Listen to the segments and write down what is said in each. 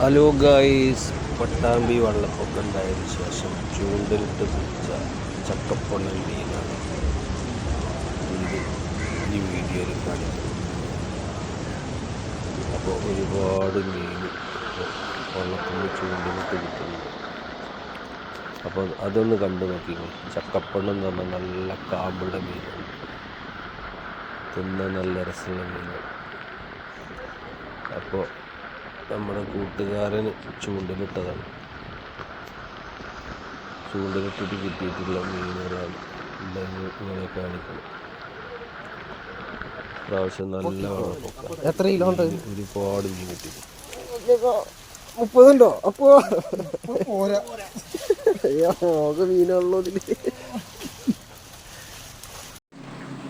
Hello guys Pattambi വെള്ളപ്പൊക്കം ഉണ്ടായതിനു ശേഷം ചൂണ്ടലിട്ട് പിടിച്ച ചക്കപ്പൊണ്ണൻ മീനാണ് ഇത് ഈ വീഡിയോയിൽ കാണിക്കുന്നത്. അപ്പോൾ ഒരുപാട് മീൻ വെള്ളത്തിൽ ചൂണ്ടലിട്ട് കിട്ടുന്നുണ്ട് അപ്പോൾ അതൊന്ന് കണ്ടു നോക്കിക്കോ. ചക്കപ്പൊണ്ണം എന്ന് പറഞ്ഞാൽ നല്ല കാമ്പുള്ള മീനാണ്. തിന്നാൻ നല്ല രസമുള്ള മീനാണ്. അപ്പോൾ നമ്മുടെ കൂട്ടുകാരന് ചൂണ്ടലിട്ടതാണ്. ചൂണ്ടലിട്ടിട്ട് കിട്ടിയിട്ടുള്ള മീനുകളാണ് ഇങ്ങനെ കാണിക്കണം. പ്രാവശ്യം നല്ല എത്ര കിലോ ഉണ്ട്? ഒരുപാട് മീൻ കിട്ടി. മുപ്പതുണ്ടോ അപ്പോ മീനുള്ളൂ ഇതിൽ.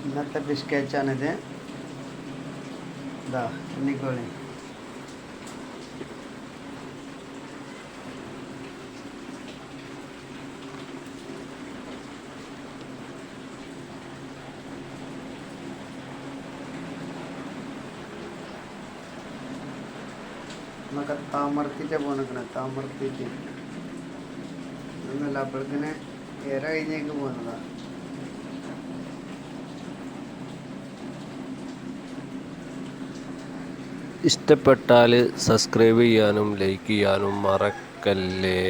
ഇന്നത്തെ ഫിഷ് കേച്ചാണിത് ഇതാ എണ്ണിക്കോളി എന്നൊക്കെ താമർത്തിച്ചാ പോന്നിക്കണേ താമർത്തിച്ച്. ഒന്നുമല്ല അപ്പോഴത്തേനെ ഇര കഴിഞ്ഞേക്ക് പോകുന്നതാ ഇഷ്ടപ്പെട്ടാൽ സബ്സ്ക്രൈബ് ചെയ്യാനും ലൈക്ക് ചെയ്യാനും മറക്കല്ലേ?